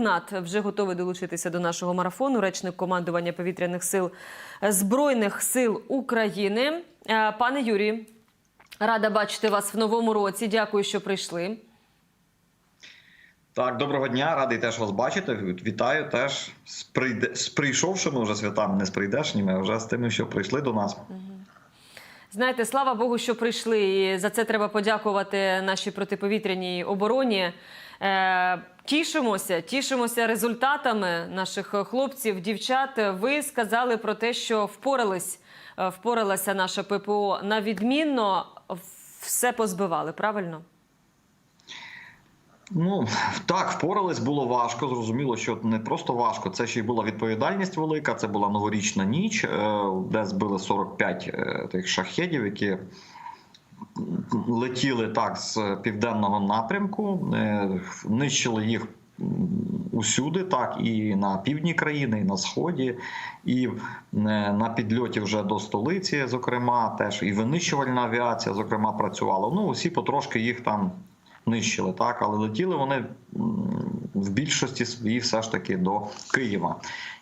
Нат вже готовий долучитися до нашого марафону. Речник командування повітряних сил Збройних сил України. Е, Пане Юрію, рада бачити вас в новому році. Дякую, що прийшли. Так, доброго дня, радий теж вас бачити. Вітаю теж з, прийшовшими вже святами, не з прийдешніми, а вже з тими, що прийшли до нас. Знаєте, слава Богу, що прийшли. І за це треба подякувати нашій протиповітряній обороні. Е, Тішимося, тішимося результатами наших хлопців, дівчат. Ви сказали про те, що впорались, е, впоралася наша ППО на відмінно. Все позбивали, правильно? Ну так, впорались, було важко. Зрозуміло, що не просто важко. Це ще й була відповідальність велика. Це була новорічна ніч, е, де збили 45 е, тих шахедів, які летіли так з південного напрямку, е, нищили їх усюди, так і на півдні країни, і на сході, і на підльоті вже до столиці, зокрема, теж і винищувальна авіація, зокрема, працювала. Ну, усі потрошки їх там нищили, так, але летіли вони в більшості свої все ж таки до Києва.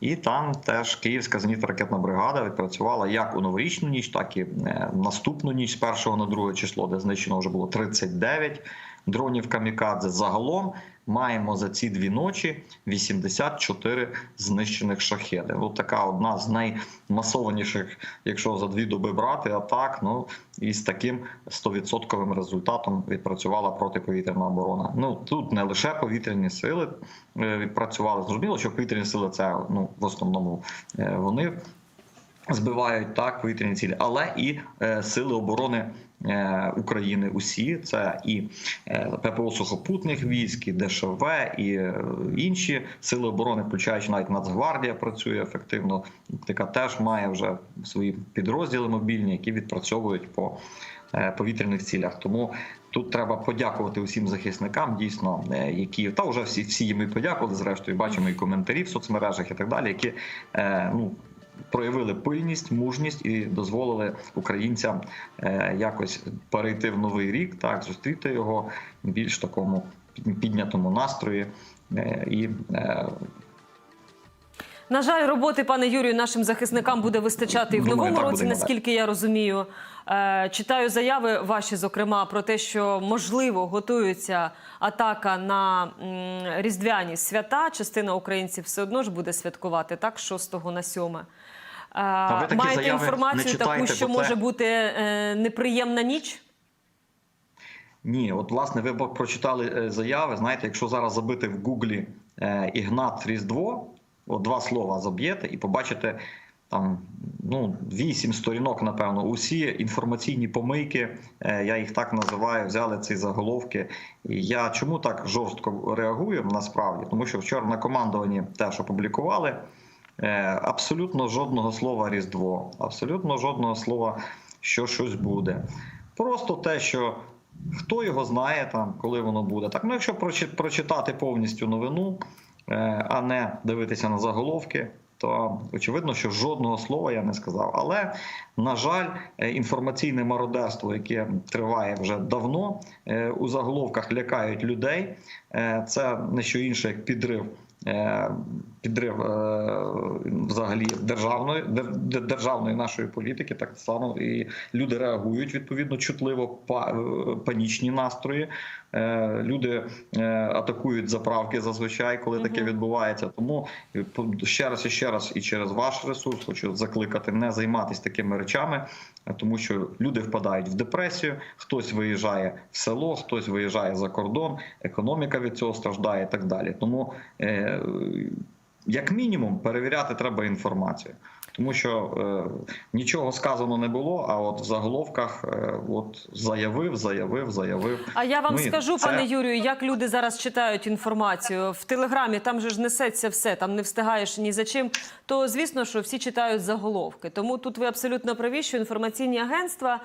І там теж Київська зенітно-ракетна бригада відпрацювала як у новорічну ніч, так і е, наступну ніч з 1 на 2 число, де знищено вже було 39 дронів камікадзе. Загалом маємо за ці дві ночі 84 знищених шахеди. Ось така одна з наймасованіших, якщо за дві доби брати атак. Ну і з таким 100% результатом відпрацювала протиповітряна оборона. Ну тут не лише повітряні сили е, відпрацювали. Зрозуміло, що повітряні сили це ну в основному е, вони. Збивають так повітряні цілі, але і е, сили оборони України. Усі це і е, ППО сухопутних військ, і ДШВ, і е, інші сили оборони, включаючи навіть Нацгвардія, працює ефективно. Яка теж має вже свої підрозділи мобільні, які відпрацьовують по е, повітряних цілях. Тому тут треба подякувати усім захисникам, дійсно, е, які та вже всі всі їм і подякували. Зрештою, бачимо і коментарі в соцмережах і так далі, які е, ну проявили пильність, мужність і дозволили українцям е, якось перейти в новий рік, так зустріти його більш такому піднятому настрої е, і е, На жаль, роботи, пане Юрію, нашим захисникам буде вистачати і в Думаю, новому році, наскільки я розумію. Е, Читаю заяви ваші, зокрема, про те, що можливо готується атака на різдвяні свята. Частина українців все одно ж буде святкувати так, з 6 на 7. Е, ви такі Маєте інформацію таку, що це- може бути е, неприємна ніч? Ні, от власне ви прочитали заяви. Знаєте, якщо зараз забити в Гуглі Ігнат Різдво, от два слова заб'єте і побачите там ну вісім сторінок, напевно, усі інформаційні помийки, е, я їх так називаю, взяли ці заголовки. І я чому так жорстко реагую насправді? Тому що вчора на командуванні теж опублікували. Е, Абсолютно жодного слова Різдво, абсолютно жодного слова, що щось буде. Просто те, що хто його знає, там, коли воно буде. Так, ну якщо прочитати повністю новину, а не дивитися на заголовки, то очевидно, що жодного слова я не сказав. Але, на жаль, е, інформаційне мародерство, яке триває вже давно, е, у заголовках лякають людей. Е, Це не що інше, як підрив. Підрив е, взагалі державної дер- дер- державної нашої політики, так само і люди реагують відповідно чутливо, е, панічні настрої. Е, Люди атакують заправки зазвичай, коли таке відбувається. Тому ще раз і ще раз, і через ваш ресурс хочу закликати не займатися такими речами, тому що люди впадають в депресію. Хтось виїжджає в село, хтось виїжджає за кордон, економіка від цього страждає і так далі. Тому як мінімум перевіряти треба інформацію. Тому що е, нічого сказано не було, а от в заголовках е, от заявив, заявив, заявив. А я вам Ну, скажу, це- пане Юрію, як люди зараз читають інформацію в телеграмі. Там же ж несеться все, там не встигаєш ні за чим. То звісно, що всі читають заголовки. Тому тут ви абсолютно праві, що інформаційні агентства.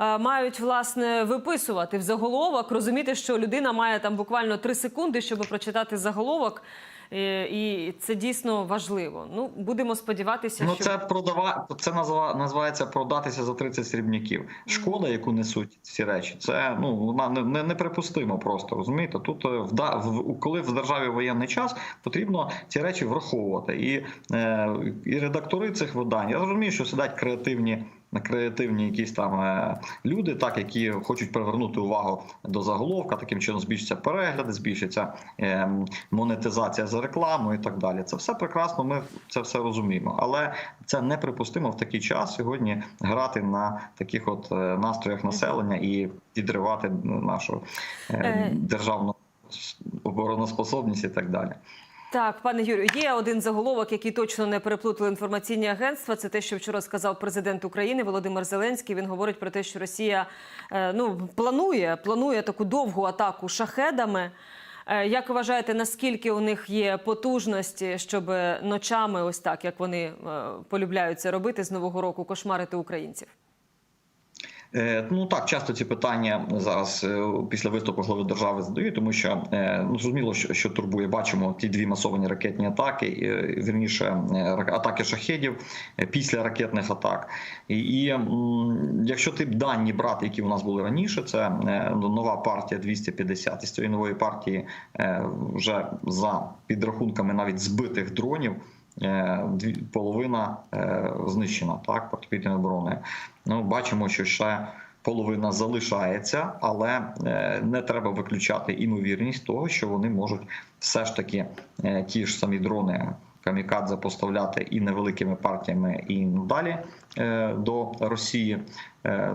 е, Мають власне виписувати в заголовок, розуміти, що людина має там буквально три секунди, щоб прочитати заголовок, І це дійсно важливо. Ну, будемо сподіватися, Ну, що це продава... це назва... називається продатися за 30 срібняків. Шкода, яку несуть ці речі, це ну вона не, не, неприпустимо просто. Розумієте? Тут е, в, да- в коли в державі воєнний час потрібно ці речі враховувати. І, е, і редактори цих видань. Я розумію, що сидять креативні. Креативні якісь там е, люди, так які хочуть привернути увагу до заголовка, таким чином збільшиться перегляди, збільшиться е, монетизація за рекламу і так далі. Це все прекрасно. Ми це все розуміємо, але це неприпустимо в такий час сьогодні грати на таких от е, настроях населення і підривати нашу е, Е. державну обороноспособність і так далі. Так, пане Юрію, є один заголовок, який точно не переплутали інформаційні агентства. Це те, що вчора сказав президент України Володимир Зеленський. Він говорить про те, що Росія е, ну планує, планує таку довгу атаку шахедами. Е, Як вважаєте, наскільки у них є потужності, щоб ночами, ось так як вони е, полюбляють це робити з нового року, кошмарити українців? Е, Ну так, часто ці питання зараз е, після виступу глави держави задають, тому що е, ну зрозуміло, що, що турбує. Бачимо ті дві масовані ракетні атаки, вірніше атаки шахедів після ракетних атак. І, і якщо ти дані брати, які у нас були раніше, це нова партія 250. І з цієї нової партії вже за підрахунками навіть збитих дронів. Е, половина е, знищена так протиповітряною обороною. Ну бачимо, що ще половина залишається, але е, не треба виключати імовірність того, що вони можуть все ж таки ті ж самі дрони. Камікадзе поставляти і невеликими партіями, і надалі е, до Росії.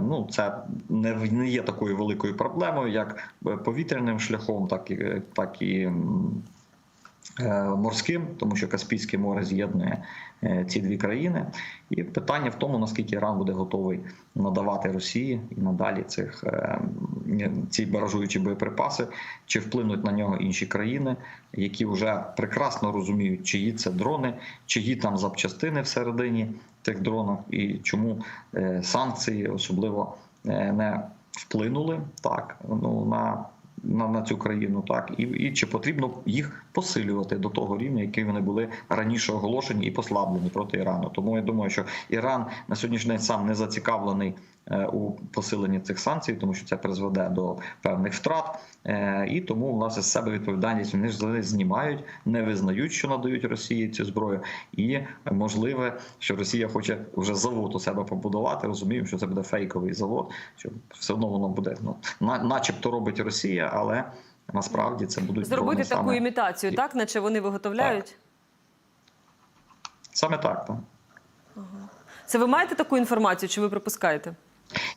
Ну це не, є такою великою проблемою, як повітряним шляхом, так і так і морським, тому що Каспійське море з'єднує е, ці дві країни. І питання в тому, наскільки Іран буде готовий надавати Росії і надалі цих е, ці баражуючі боєприпаси, чи вплинуть на нього інші країни, які вже прекрасно розуміють, чиї це дрони, чиї там запчастини всередині тих дронів, і чому е, санкції особливо е, не вплинули так ну на на, на цю країну, так і, і чи потрібно їх посилювати до того рівня, який вони були раніше оголошені і послаблені проти Ірану. Тому я думаю, що Іран на сьогоднішній день сам не зацікавлений у посиленні цих санкцій, тому що це призведе до певних втрат. Е, І тому у нас із себе відповідальність вони ж знімають, не визнають, що надають Росії цю зброю, і можливе, що Росія хоче вже завод у себе побудувати. Розуміємо, що це буде фейковий завод, що все одно воно буде ну начебто робить Росія, але насправді це будуть Зробити таку саме, імітацію, так наче вони виготовляють. саме так. так. Це ви маєте таку інформацію, чи ви припускаєте?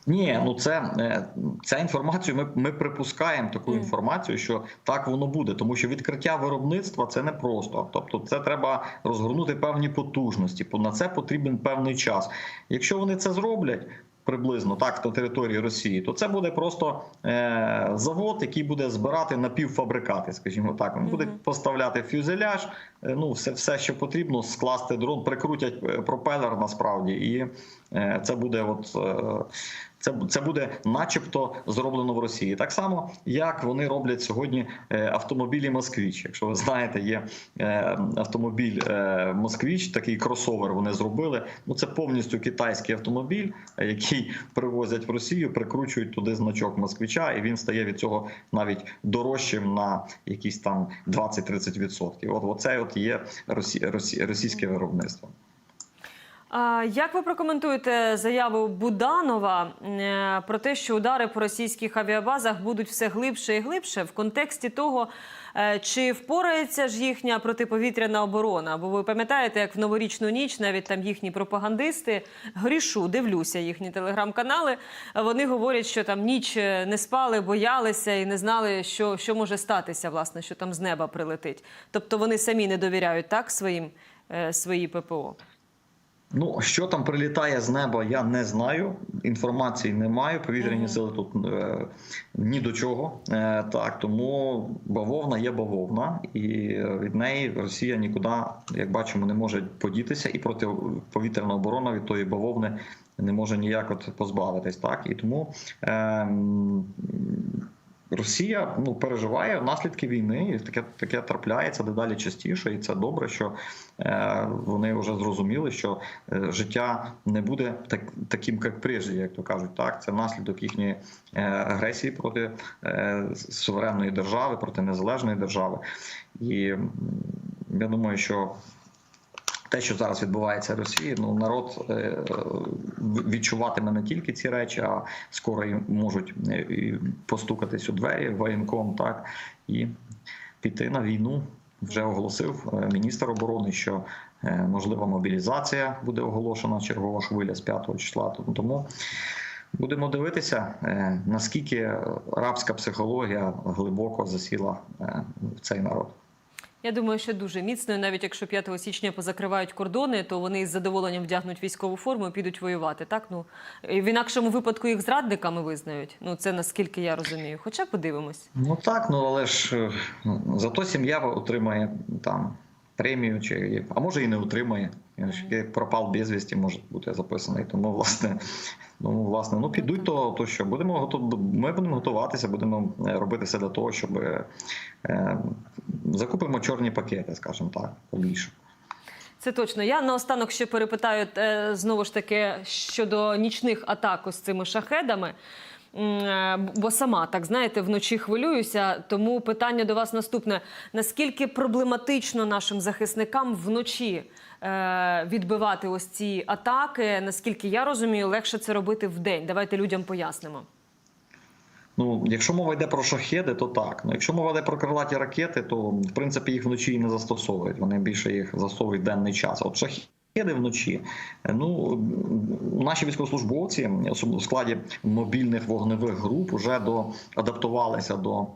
Ні, ну це е, ця інформацію. Ми, ми припускаємо таку інформацію, що так воно буде, тому що відкриття виробництва це не просто. Тобто, це треба розгорнути певні потужності. По- На це потрібен певний час. Якщо вони це зроблять. Приблизно так на території Росії, то це буде просто е, завод, який буде збирати напівфабрикати, скажімо так. Він буде поставляти фюзеляж, е, ну все, все, що потрібно, скласти дрон, прикрутять е, пропелер насправді, і е, це буде от. Це, це буде начебто зроблено в Росії. Так само, як вони роблять сьогодні е, автомобілі Москвіч. Якщо ви знаєте, є е, автомобіль е, Москвіч, такий кросовер вони зробили. Ну це повністю китайський автомобіль, який привозять в Росію, прикручують туди значок москвича, і він стає від цього навіть дорожчим на якісь там 20-30%. От оце от є росі, росі, російське виробництво. Як ви прокоментуєте заяву Буданова е, про те, що удари по російських авіабазах будуть все глибше і глибше в контексті того, е, чи впорається ж їхня протиповітряна оборона? Бо ви пам'ятаєте, як в новорічну ніч навіть там їхні пропагандисти грішу, дивлюся їхні телеграм-канали. Вони говорять, що там ніч е, не спали, боялися і не знали, що, що може статися, власне, що там з неба прилетить. Тобто вони самі не довіряють так своїм е, свої ППО. Ну, що там прилітає з неба, я не знаю. Інформації не маю. Повітряні Мгм. сили тут е, ні до чого. Е, так, тому бавовна є бавовна, і від неї Росія нікуди, як бачимо, не може подітися, і протиповітряна оборона від тої бавовни не може ніяк от позбавитись. Так і тому. Е, Росія ну переживає наслідки війни, і таке таке трапляється дедалі частіше, і це добре, що е, вони вже зрозуміли, що е, життя не буде так, таким, як прежде, як то кажуть. Так, це наслідок їхньої е, агресії проти е, суверенної держави, проти незалежної держави. І я думаю, що те, що зараз відбувається в Росії, ну народ е, відчуватиме не тільки ці речі, а скоро і можуть е, постукатись у двері воєнком, так і піти на війну. Вже оголосив е, міністр оборони, що можлива мобілізація буде оголошена чергова хвиля з 5 числа. Тому будемо дивитися, наскільки рабська психологія глибоко засіла в цей народ. Я думаю, що дуже міцно. Навіть якщо 5 січня позакривають кордони, то вони із задоволенням вдягнуть військову форму і підуть воювати. Так ну в інакшому випадку їх зрадниками визнають. Ну це наскільки я розумію. Хоча подивимось. Ну так, ну але ж е, ну, зато сім'я отримає там премію, чи а може і не отримає. Він пропав безвісті, може бути записаний. Тому власне, ну власне, ну підуть, то, то що будемо готов... Ми будемо готуватися, будемо е, робити все для того, щоб е, закупимо чорні пакети, скажімо так, побільше. Це точно. Я наостанок ще перепитаю е, знову ж таки щодо нічних атак із цими шахедами. Е, Бо сама так знаєте, вночі хвилююся. Тому питання до вас наступне: наскільки проблематично нашим захисникам вночі е, відбивати ось ці атаки? Наскільки я розумію, легше це робити вдень? Давайте людям пояснимо. Ну, якщо мова йде про шахеди, то так. Ну, якщо мова йде про крилаті ракети, то в принципі їх вночі і не застосовують. Вони більше їх застосовують денний час. От шахеди вночі. Ну наші військовослужбовці, особливо в складі мобільних вогневих груп, вже до адаптувалися до.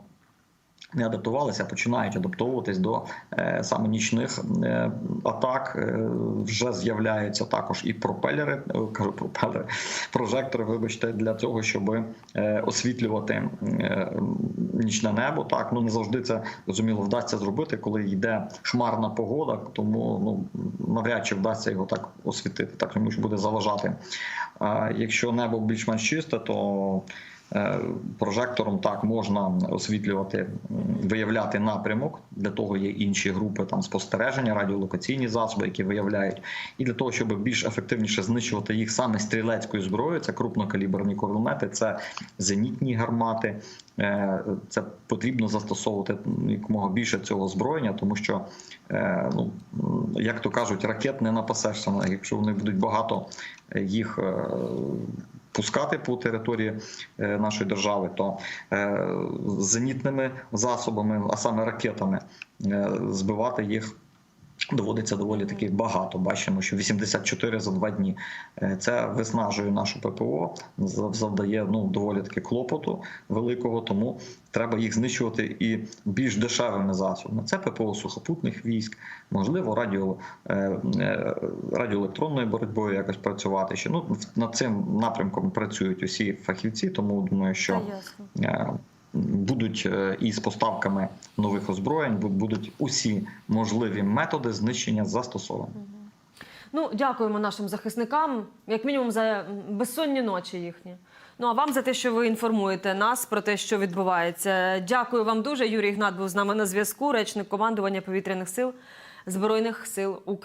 Не адаптувалися, починають адаптовуватись до е, саме нічних е, атак. Е, вже з'являються також і пропелери, е, кажу пропелери, прожектори, вибачте, для того, щоб е, освітлювати е, нічне небо. Так, ну не завжди це зрозуміло вдасться зробити, коли йде хмарна погода, тому ну навряд чи вдасться його так освітити, так тому що буде заважати. Якщо небо більш-менш чисте, то Прожектором так можна освітлювати, виявляти напрямок. Для того є інші групи там спостереження, радіолокаційні засоби, які виявляють, і для того, щоб більш ефективніше знищувати їх саме стрілецькою зброєю, це крупнокаліберні кулемети, це зенітні гармати. Е, Це потрібно застосовувати якомога більше цього озброєння, тому що е, ну як то кажуть, ракет не напасешся. Якщо вони будуть багато е, їх е, пускати по території е, нашої держави, то е, зенітними засобами, а саме ракетами, е, збивати їх. Доводиться доволі таки багато. Бачимо, що 84 за два дні. Е, Це виснажує нашу ППО, завдає ну доволі таки клопоту великого. Тому треба їх знищувати і більш дешевими засобами. Це ППО сухопутних військ, можливо, радіо, е, е, радіоелектронною боротьбою якось працювати. Ще ну над цим напрямком працюють усі фахівці. Тому думаю, що будуть е, і з поставками нових озброєнь, бу- будуть усі можливі методи знищення застосовані. Ну, дякуємо нашим захисникам, як мінімум, за безсонні ночі їхні. Ну а вам за те, що ви інформуєте нас про те, що відбувається. Дякую вам дуже. Юрій Ігнат був з нами на зв'язку, речник командування повітряних сил Збройних сил України.